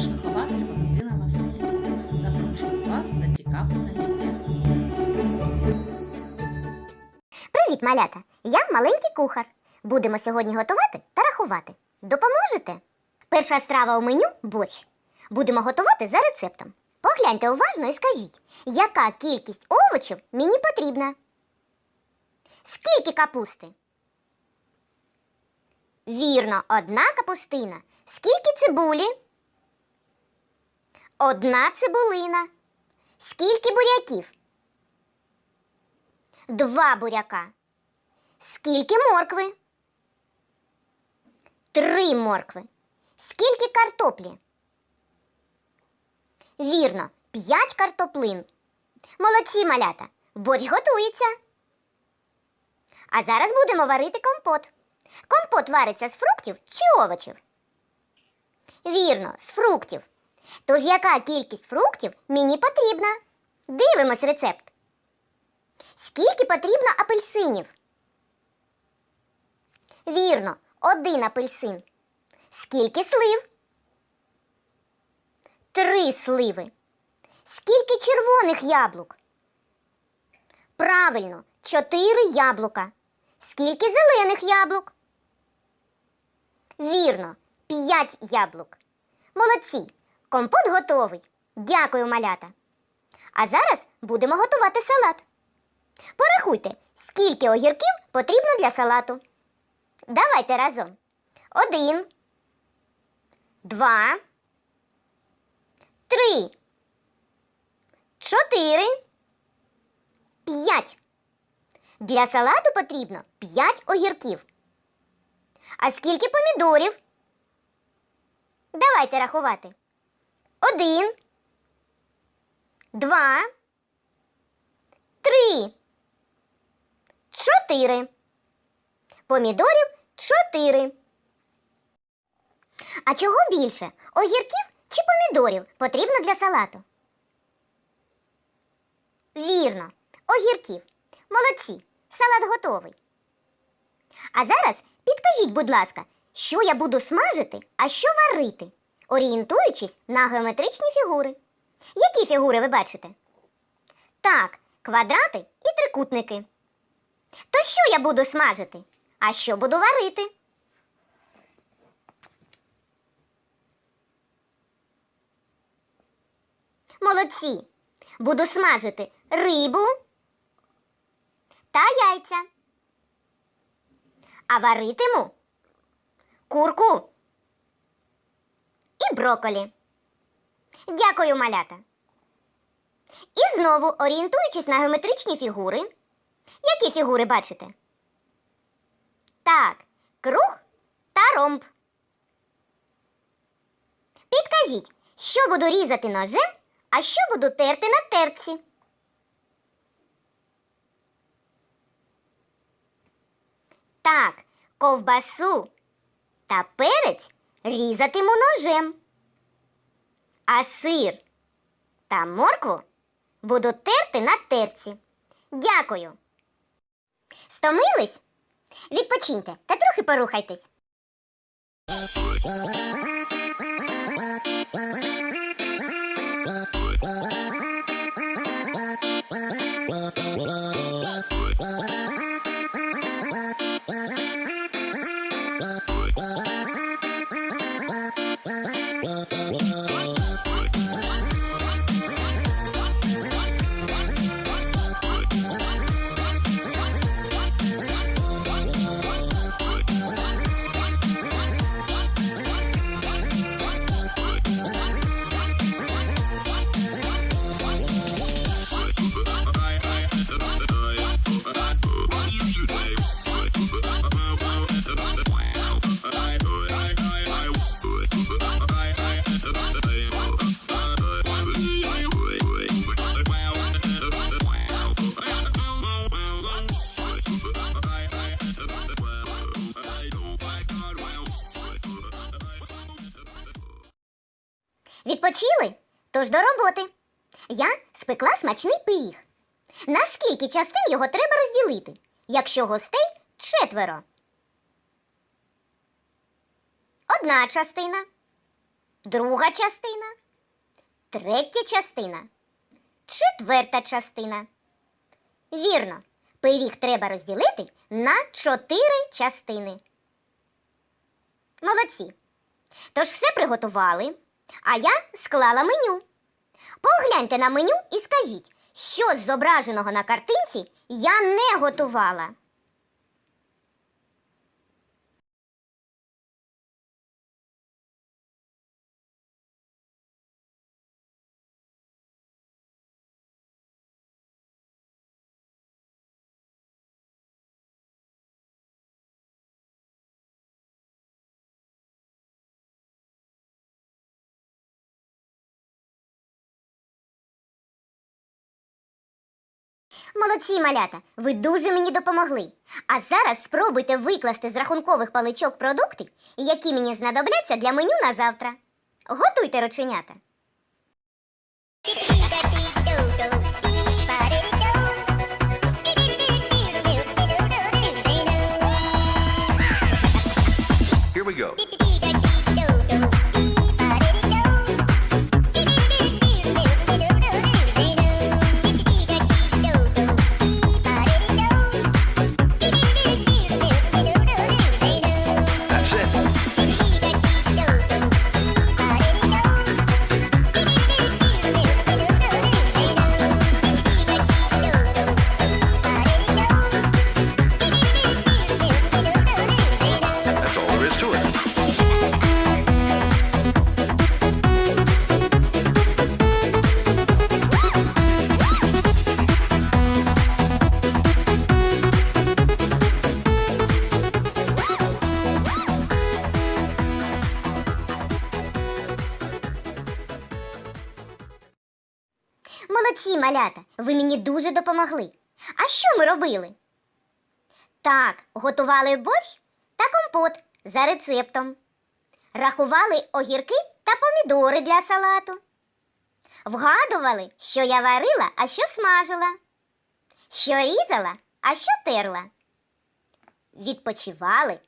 Ваш вихователь Валентина Васильівна. Запрошую вас на цікаве заняття. Привіт, малята! Я маленький кухар. Будемо сьогодні готувати та рахувати. Допоможете? Перша страва у меню борщ. Будемо готувати за рецептом. Погляньте уважно і скажіть, яка кількість овочів мені потрібна? Скільки капусти? Вірно, одна капустина. Скільки цибулі? Одна цибулина. Скільки буряків? Два буряка. Скільки моркви? Три моркви. Скільки картоплі? Вірно, п'ять картоплин. Молодці малята. Борщ готується. А зараз будемо варити компот. Компот вариться з фруктів чи овочів? Вірно, з фруктів. Тож яка кількість фруктів мені потрібна? Дивимось рецепт. Скільки потрібно апельсинів? Вірно, один апельсин. Скільки слив? Три сливи. Скільки червоних яблук? Правильно, чотири яблука. Скільки зелених яблук? Вірно, п'ять яблук. Молодці. Компот готовий. Дякую, малята. А зараз будемо готувати салат. Порахуйте, скільки огірків потрібно для салату. Давайте разом. Один. Два. Три. Чотири. П'ять. Для салату потрібно п'ять огірків. А скільки помідорів? Давайте рахувати. Один. Два. Три. Чотири. Помідорів чотири. А чого більше? Огірків чи помідорів потрібно для салату? Вірно, огірків. Молодці. Салат готовий. А зараз підкажіть, будь ласка, що я буду смажити, а що варити, орієнтуючись на геометричні фігури. Які фігури ви бачите? Так, квадрати і трикутники. То що я буду смажити? А що буду варити? Молодці. Буду смажити рибу та яйця. А варитиму курку броколі. Дякую, малята. І знову орієнтуючись на геометричні фігури. Які фігури бачите? Так, круг та ромб. Підкажіть, що буду різати ножем, а що буду терти на терці? Так, ковбасу та перець різатиму ножем. А сир та моркву буду терти на терці. Дякую. Стомились? Відпочиньте та трохи порухайтесь. Відпочили? Тож до роботи. Я спекла смачний пиріг. На скільки частин його треба розділити, якщо гостей четверо? Одна частина. друга частина, третя частина, четверта частина. Вірно, пиріг треба розділити на чотири частини. Молодці. Тож все приготували, а я склала меню. Погляньте на меню і скажіть, що з зображеного на картинці я не готувала. Молодці, малята, ви дуже мені допомогли. А зараз спробуйте викласти з рахункових паличок продукти, які мені знадобляться для меню на завтра. Готуйте рученята. Here we go. Молодці, малята, ви мені дуже допомогли. А що ми робили? Так, готували борщ та компот за рецептом. Рахували огірки та помідори для салату. Вгадували, що я варила, а що смажила. Що різала, а що терла. Відпочивали.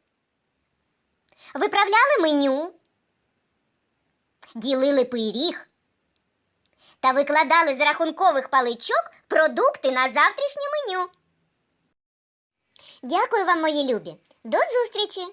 Виправляли меню. Ділили пиріг та викладали з рахункових паличок продукти на завтрашнє меню. Дякую вам, мої любі. До зустрічі!